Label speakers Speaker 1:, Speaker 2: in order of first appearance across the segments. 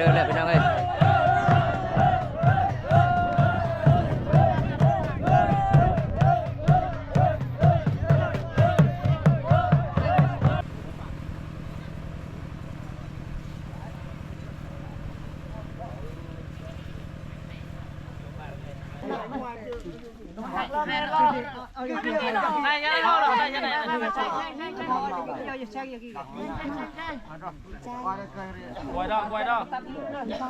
Speaker 1: เดินแล้วพี่น้องเอ้ย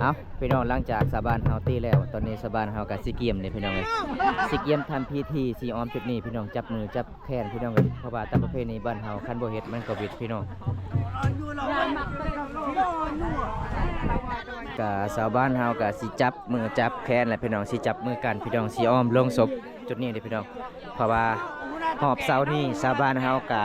Speaker 1: เอาพี่น้องหลังจากสาบานเฮาตีแล้ว ตอนนี้สาบานเฮากับสิเกียมเลยพี่น้องเอ้ยสิเกียมทำพิธีสีออมจุดนี้พี่น้องจับมือจับแขนพี่น้องเอ้ยเพราะว่าตามประเพณีบ้านเฮาคันบ่เฮ็ดมันก็วิดพี่น้องกะชาวบ้านเฮากะสิจับมือจับแขนและพี่น้องสิจับมือกันพี่น้องสิอ้อมลงศพจุดนี้เลยพี่น้องเพราะว่าหอบเสานี่ชาวบ้านเฮากะ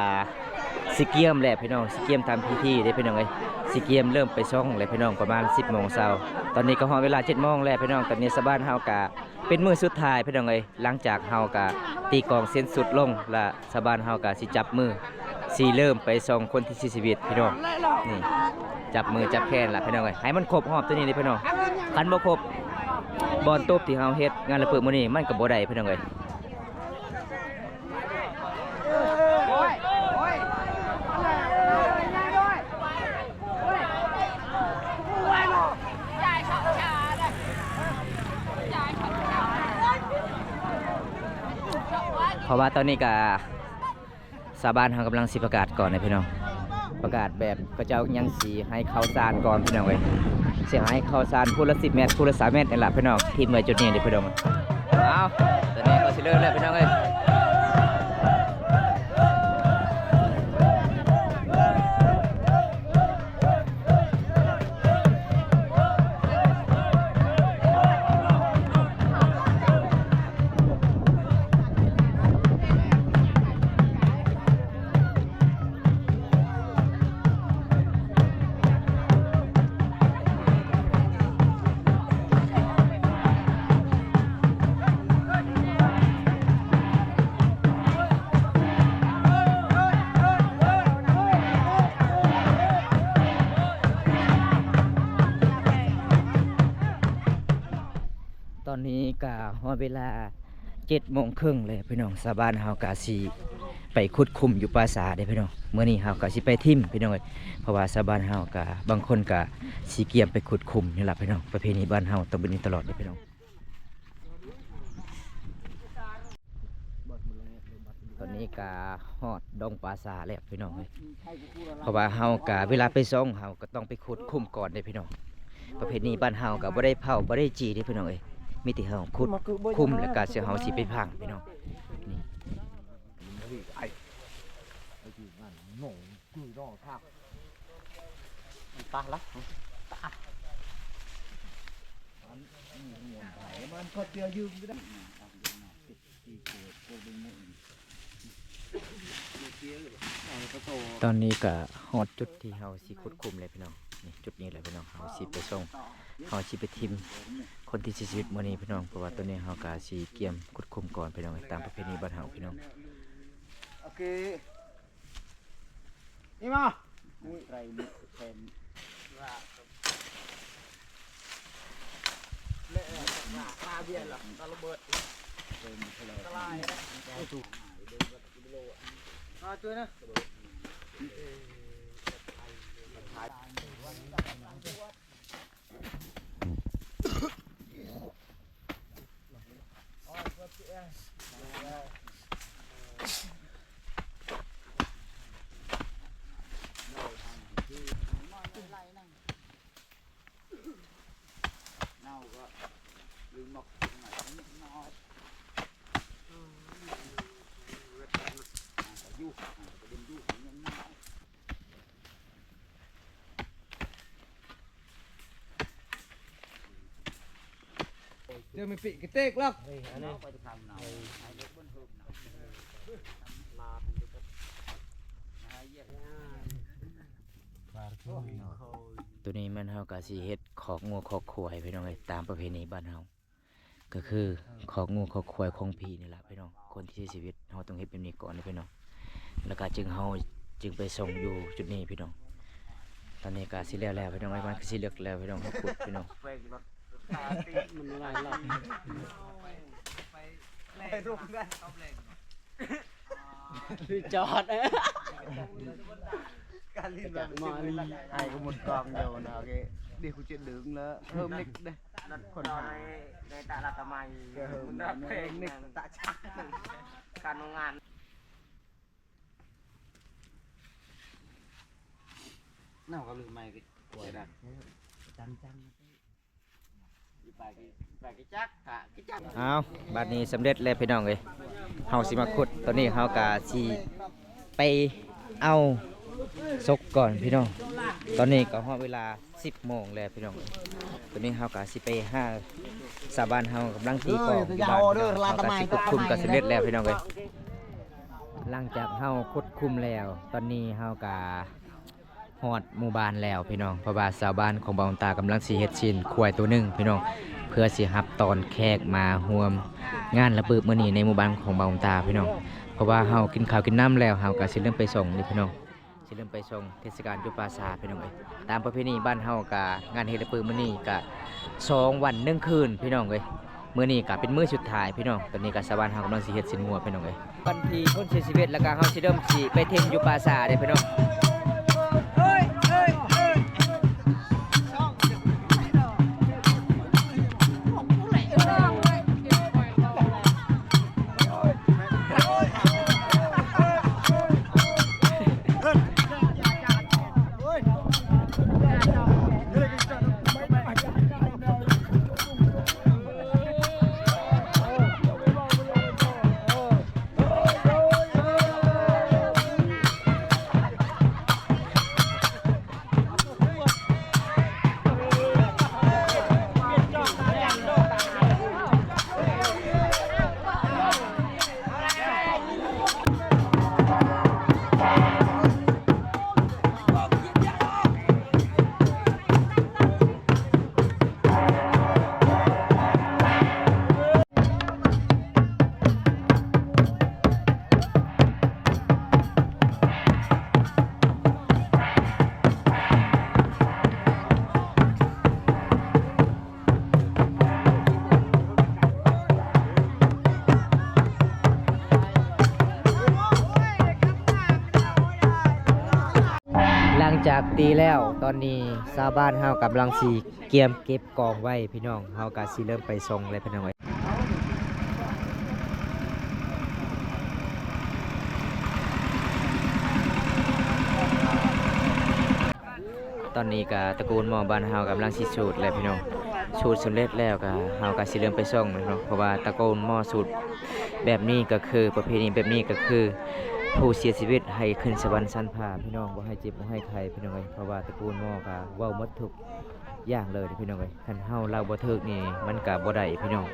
Speaker 1: สิเกียมแหละพี่น้องสิเกียมทำพิธีเด้พี่น้องเอ้ยสิเกียมเริ่มไปช่องเลยพี่น้องประมาณ 10โมงเช้าตอนนี้ก็ฮอเวลา7โมงแล้วพี่น้องตอนนี้ชาวบ้านเฮากะเป็นมือสุดท้ายพี่น้องเอ้ยหลังจากเฮากะตีกองเส้นสุดลงและชาวบ้านเฮากะสิจับมือสิเริ่มไปส่งคนที่เสีชีวิตพี่น้องนี่จับมือจับแขนล่ะพี่น้องเอ้ยให้มันครบหอบตัวนี้เลยพี่น้องคันบ่ครบบอลตบที่เฮาเฮ็ดงานระเบิดมื้อนี้มันก็บ่ได้พี่น้องเอ้ยเพ ราะว่าตอนนี้ก็สาบานเขากำลังสิประกาศก่อนนะพี่น้อง ประกาศแบบก็จะยังสีให้เข้าซานก่อนพี่น้องเว้ยเสียให้เข้าซานพูดละสิบเมตรพูดละสามเมตรนี่แหละพี่น้องทีมไว้จุดนี้เดี๋ยวพี่น้องเอาตอนนี้ก็สิเริ่มแล้วพี่น้องเอ้ย ฮอดเวลาเจ็ดโมงครึ่งเลยพี่น้องสาบานเฮากะสีไปคุดคุมอยู่ปราสาทเด้พี่น้องเมื่อนี้เฮากะสิไปทิมพี่น้องเอ้ยเพราะว่าสาบานเฮากะบางคนกะสีเกียมไปขุดคุมนี่แหละพี่น้องประเพณีบ้านเฮาต้องเป็นนี้ตลอดเลยพี่น้องตอนนี้กาฮอดดงปราสาทแล้วพี่น้องเอ้ยเพราะว่าเฮากะเวลาไปซ่องเฮาก็ต้องไปขุดคุมก่อนเด้พี่น้องประเพณีบ้านเฮาก็บ่ได้เผาบ่ได้จีเด้พี่น้องเอ้ มีแต่เฮาขุดคุมแล้วก็เสียเฮาสิไปพังพี่น้องนี่
Speaker 2: ตาละ
Speaker 3: มันก็เตียวยืมไม่ได้
Speaker 1: ตอนนี้ก็ฮอดจุดที่เฮาสิขุดคุมเลยพี่น้องนี่จุดนี้แหละพี่น้องเฮาสิไปส่งเฮาสิไปทิม คนที่เสียชีวิตมื้อนี้พี่น้องเพราะว่าตอนนี้เฮาก็สิเกียมขุดคุมก่อนพี่น้องตามประเพณีบ้านเฮาพี่น้อง
Speaker 3: โอเคนี่มา
Speaker 2: มุ้ยไรมุ้ยแทน
Speaker 3: มาเบียร์หรอตะระเบิด
Speaker 2: เป็นทะเล
Speaker 3: ตะลายนะถูกมาช่วยนะ
Speaker 2: เ giờ mình ปทำเด็
Speaker 3: กลา
Speaker 2: ก
Speaker 1: ตัวนี้มันเฮากาสีเฮ็ดขอกงูขอกควายพี่น้องเลยตามประเพณีบ้านเฮาก็คือขอกงูขอกควายของพี่นี่แหละพี่น้องคนที่เสียชีวิตเฮาต้องเฮ็ดแบบนี้ก่อนนะพี่น้องแล้วก็จึงเฮาจึงไปส่งอยู่จุดนี้พี่น้องตอนนี้กาสีแล้วแล้วพี่น้องไอ้ยมันก็สิเลือกแล้วพี่น้องขุดพี่น้อง
Speaker 3: ก
Speaker 2: ไปรุ่งกัน
Speaker 3: จอดเอ้
Speaker 2: การลินแบบ
Speaker 3: มาลี
Speaker 2: ไอ้ก็หมดกองเดียวนะโอเคเดี๋ยวกูจะดึงแล้วเพิ่มนิดเด้คนหา
Speaker 3: ในตาลาตะไม
Speaker 2: ก็เพิ่มนิดตะชัก
Speaker 3: การงาน
Speaker 2: น่าก็ลืมไม่ก็กลัวดัน
Speaker 3: จังจัง
Speaker 1: เอาบัดนี้สำเร็จแล้วพี่น้องเอ้ยเฮาสิมาขุดตอนนี้เฮากะสิไปเอาซกก่อนพี่น้อง ตอนนี้ก็ฮอดเวลา 10โมงแล้วพี่น้องเอ้ยตอนนี้เฮากะสิไปหาสาบานเฮากำลังตีกลองอยู่บ้านพี่น้องเฮากะสิควบคุมก็สำเร็จแล้วพี่น้องเอ้ยหลังจากเฮาควบคุมแล้ว ตอนนี้เฮากะ ฮอดหมู่บ้านแล้วพี่น้องเพราะว่าชาวบ้านของบางตากำลังสิเฮ็ดชินควายตัวหนึ่งพี่น้องเพื่อสิรับตอนแขกมาร่วม งานระเบิดมื้อนี้ในหมู่บ้านของบางตาพี่น้องเพราะว่าเฮากินข้าวกินน้ำแล้วเฮาก็สิเริ่มไปส่งนี่พี่น้องสิเริ่มไปส่งเทศกาลจุปาสาพี่น้องเอ้ยตามประเพณีบ้านเฮาก็งานเฮ็ดระเบิดมื้อนี้ก็สองวันหนึ่งคืนพี่น้องเอ้ยมื้อนี้ก็เป็นมื้อสุดท้ายพี่น้อง ตอนนี้ก็ชาวบ้านเฮากำลังสิเฮ็ดสินงัวพี่น้องเอ้ยวันที่คนเสียชีวิตแล้วก็เฮาสิเริ่มสิไปเทงอยู่ปราสาเด้พี่น้องีแล้วตอนนี้ชาวบ้านเฮากำลังสิเกียมเก็บกองไว้พี่น้องเฮาก็สิเริ่มไปส่งเลยพี่น้องเอ้ตอนนี้ก็ตระกูลหมอบ้านเฮากำลังสิสูตรแล้วพี่น้องสูตรสำเร็จแล้วก็เฮาก็สิเริ่มไปส่งเลยพี่น้องเพราะว่าตระกูลหมอสูตรแบบนี้ก็คือประเพณีแบบนี้ก็คือ ผู้เสียชีวิตให้ขึ้นสวรรค์ชั้นฟ้าพี่น้องบ่ให้เจ็บบ่ให้ใครพี่น้องเอ้ยเพราะว่าตระกูลหมอก็เว้าหมดทุกอย่างเลยพี่น้องเอ้ยคันเฮาเล่าบ่ถึกนี่มันก็บ่ได้พี่น้อง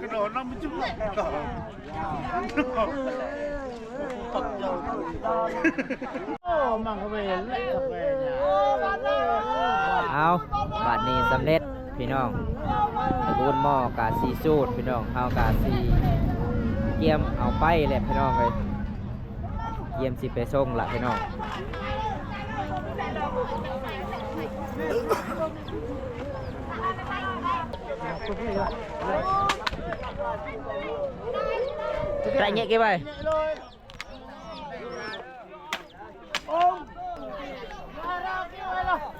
Speaker 2: กระโดดน้ำมันจุ๊บ
Speaker 3: มันก็ไปเห็นแหละกาแฟ เอา
Speaker 1: บัดนี้สำเร็จพี่น้องตะกูลหมอกาสีสูตรพี่น้องเฮากาสีเกียมเอาไปแหละพี่น้องเอ้ยเกียมสิไปส่งละพี่น้องไรเงี้ยกี่ใบ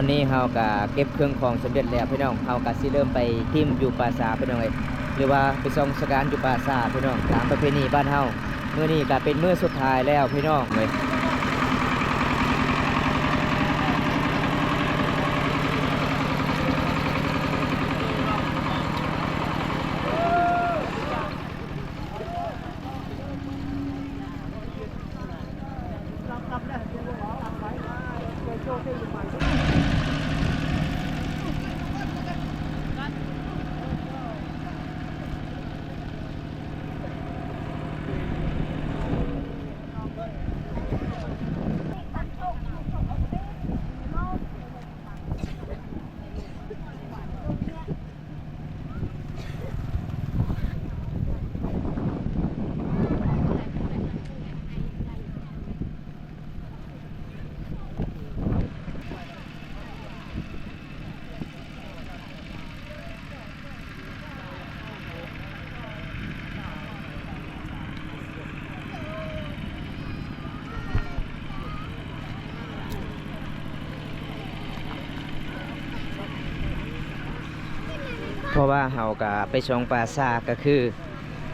Speaker 1: อนนี้เฮากับเก็บเครื่องของสำเร็จแล้วพี่น้องเฮากับสิเริ่มไปทิมอยู่ปราสาทพี่น้องเลยหรือว่าไปส่องสการอยู่ปราสาทพี่น้องตามประเพณีบ้านเฮาเมื่อนี้ก็เป็นเมื่อสุดท้ายแล้วพี่น้องเลย ว่าเฮาก็ไปชงปราสาก็คือ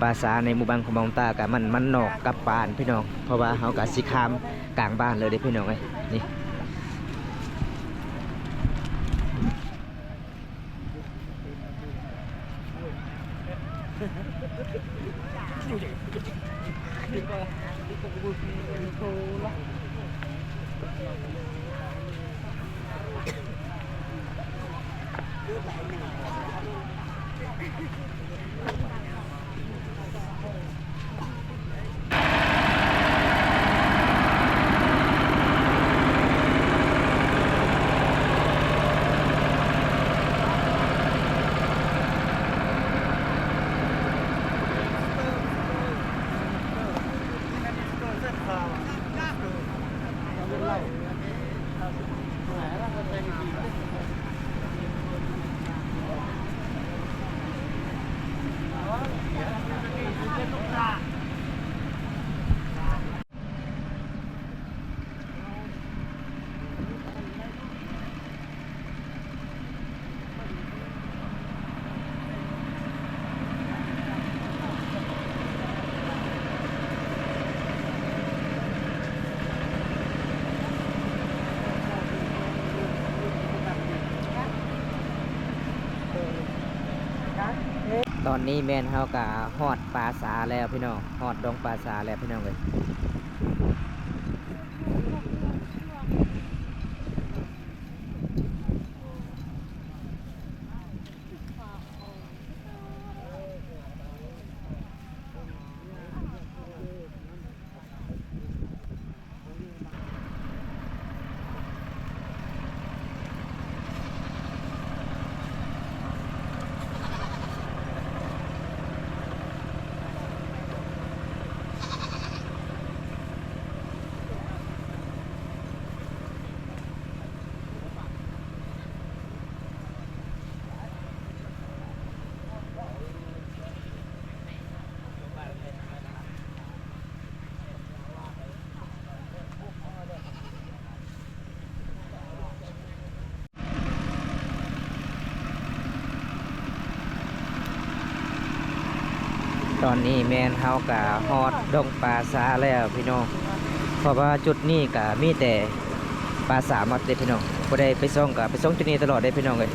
Speaker 1: ปราสาในหมู่บ้านของบางตาก็มันมันนอกกับบ้านพี่น้อง เพราะว่าเฮาก็สิข้ามกลางบ้านเลยเด้พี่น้องเอ้ยนี่ ตอ นี้แม่นเฮากะฮอดปลาสาแล้วพี่น้องฮอดดงปลาสาแล้วพี่น้องเลย ตอนนี้แมนเฮากะฮอดดงปลาสาแล้วพี่น้องเพราะว่าจุดนี้กะมีแต่ปลาสาทมาเต็มพี่น้องก็ได้ไปซ่องกะไปซ่องจุดนี้ตลอดได้พี่น้องเลย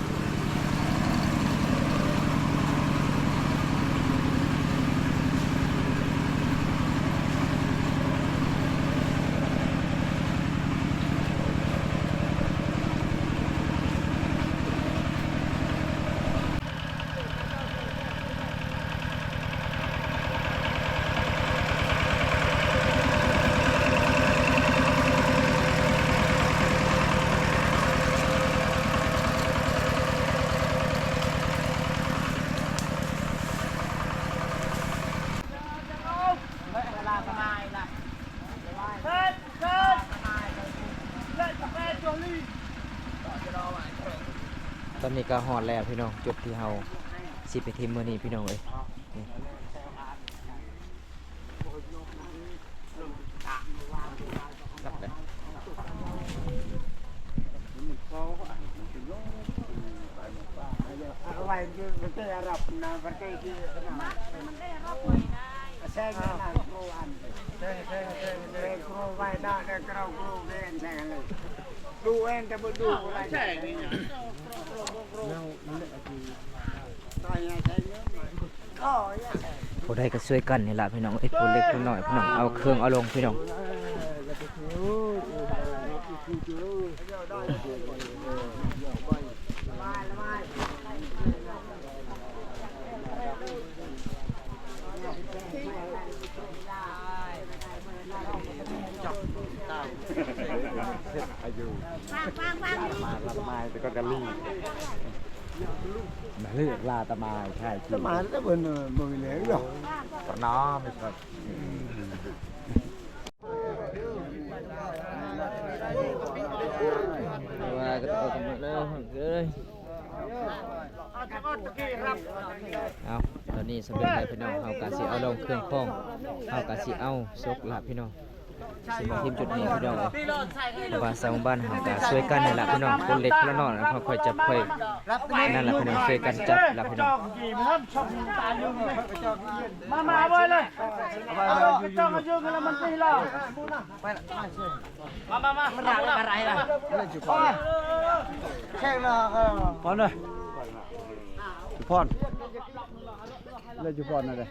Speaker 1: อนนี้ก็ฮอดแล้วพี่น้องจุดที่เฮาสิไปทิมมื้อนี้พี่น้องเอ้ยนี่กลับเลย
Speaker 3: อะไรคือประเทศอาหรับนะประเทศที่นะแซงนะครูอันแซงแซงแซงแซงครูไว้ได้แต่ครูครูเรียนแซงเลยดูเองแต่ไม่ดูอะไรแซงนี่นะตายยังแซงเยอะไหมก็ยังแซง
Speaker 1: ผู้ใดก็ช่วยกันนี่ล่ะพี่น้องเอ้ยผู้เล็กผู้น้อยพี่น้องเอาเครื่องเอาลงพี่น้อง
Speaker 4: มาละไม้แต่ก็กะลี่ มาเลือกลาตะไม้ใช่
Speaker 3: แต่มาแล้วเป็นมือเหลืองหรอ
Speaker 4: ก็น้อไม่ครับ
Speaker 1: ว่าก็เอากันหมดแล้วเอ้ยเอาตอนนี้สำเร็จแล้วพี่น้องเฮากะสิเอาลงเครื่องพ้องเฮากะสิเอาซกละพี่น้อง สิมาทิมจุดนี้พี่น้องเอ้ยเพราะว่าชาวบ้านเฮากะช่วยกันนี่ล่ะพี่น้องคนเล็กคนน้อยเขาค่อยจับค่อยนั่นล่ะพี่น้องช่วยกันจับล่ะพี่น้อง
Speaker 3: มามาไว้เลยจ้องกันยืนกันแล้วมันตีเรามามามามันด่าอะไรล่ะแข่งนะเออ
Speaker 4: พอนเลยจุพร เล่นจุพรนั่นเลย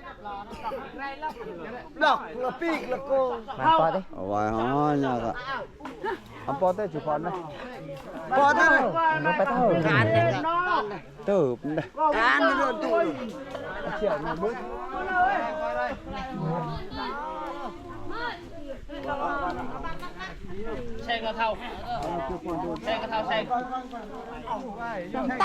Speaker 3: ดอกละปีกละโก
Speaker 1: มาปอดิ
Speaker 4: เอาไว้ฮะเนี่ยก็อันปอเต้จุพรนะ
Speaker 3: พอได้
Speaker 1: มันไปเท่า
Speaker 3: การเด็กน้อง
Speaker 4: เติบนะ
Speaker 3: การเดินตัว
Speaker 4: เชี่ยวมาบึ้ง
Speaker 5: แช่กระเทาแช่กระเทาแช่
Speaker 6: ตาก
Speaker 4: จุพรก็
Speaker 1: มันปอ
Speaker 3: ตาตาเท่าตาแช่งแช่งแช่ง
Speaker 5: ได้ ยังไงเข้าหรอได้ยังไงก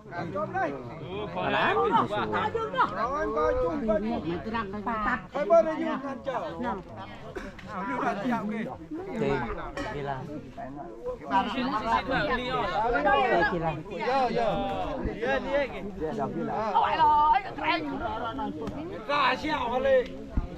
Speaker 3: 大笑话嘞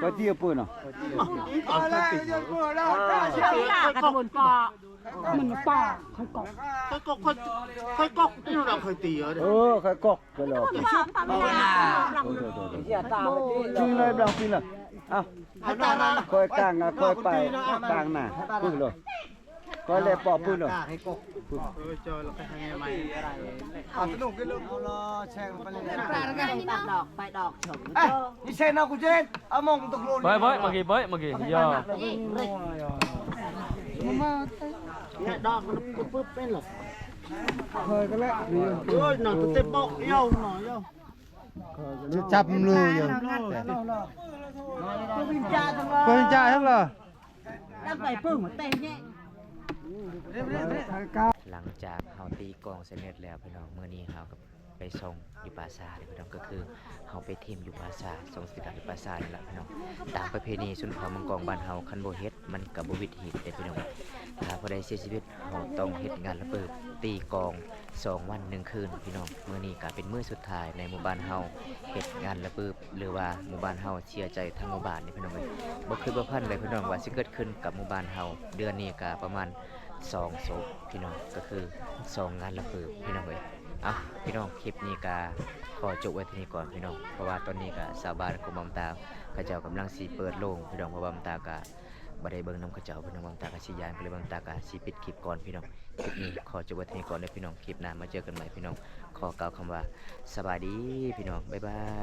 Speaker 3: ก็เตี๋ยปืนอะ
Speaker 1: อะ
Speaker 3: ไรจนปืน
Speaker 4: แล้
Speaker 3: วกล้าเชี่ยว
Speaker 6: ตากกระบุนปอ
Speaker 4: เออใครกอกไปอก
Speaker 6: ปอตำนา
Speaker 3: อย่าตามไปที่
Speaker 4: จริงเลยบางปีละเอ้าคอยกลางอะคอยไปกลางน่ะปืนเคยเลยปอบปืนเลย
Speaker 3: ให้กบเออเจอแล้วไปทางไงใหม่อะไรอะสนุกกเลยเอาละแช่งไปเลย
Speaker 6: ชื่ออะไปดอกเฉม
Speaker 3: เอ้ยนี่เช่นะกูเจนเอางตกลง
Speaker 5: เบ้ยเบ้ยเมื่อกี้เบ้ยเมื่อกี้ย่ อ
Speaker 3: เนี่ยดอกมันปึ๊บเป็นหรอเคยกันแล้วเออหน่อยเต็มบอกเย้าหน่อยเย้า
Speaker 4: จับมืออยู่
Speaker 3: ก็วิจารณ์ทั้ง
Speaker 4: ก็จ่ายทั้งเหรอ
Speaker 1: หลังจากเฮาตีกองเสร็จแล้วพี่น้องเมื้อนี้เฮาก็ไปส่งอยู่ปราสาทพี่น้องก็คือเฮาไปทีมอยู่ปราสาทส่งสิกาอยู่ปราสาทนี่แหละพี่น้องตามประเพณีสุนทรมังกรบ้านเฮาคันโบเฮ็ดมันก็บ่วิถีเด้พี่น้องถ้าผู้ใดเสียชีวิตเฮาต้องเฮ็ดงานระเบิดตีกองสองวันหนึ่งคืนพี่น้องมื้อนี้ก็เป็นมื้อสุดท้ายในหมู่บ้านเฮาเฮ็ดงานระเบิดหรือว่าหมู่บ้านเฮาเชื่อใจทั้งหมู่บ้านนี่พี่น้องเอ้ยบ่คือบ่พันเลยพี่น้องว่าสิเกิดขึ้นกับหมู่บ้านเฮาเดือนนี้ก็ประมาณ สองศพพี่น้องก็คือสองงานระเบิดพี่น้องเอ้ยเอาพี่น้องคลิปนี้ก็ขอจบไว้ที่นี่ก่อนพี่น้องเพราะว่าตอนนี้ก็ชาวบ้านของบำตาเขาเจ้ากำลังสิเปิดโรงพี่น้องเพราะว่าตาก็บ่ได้เบิ่งน้ำเขาเจ้าพี่น้องบำตาก็สิยายไปเลยบำตาก็สิปิดคลิปก่อนพี่น้องคลิปนี้ขอจบไว้ที่นี่ก่อนเด้อพี่น้องคลิปหน้ามาเจอกันใหม่พี่น้องขอกล่าวคำว่าสบายดีพี่น้องบ๊ายบาย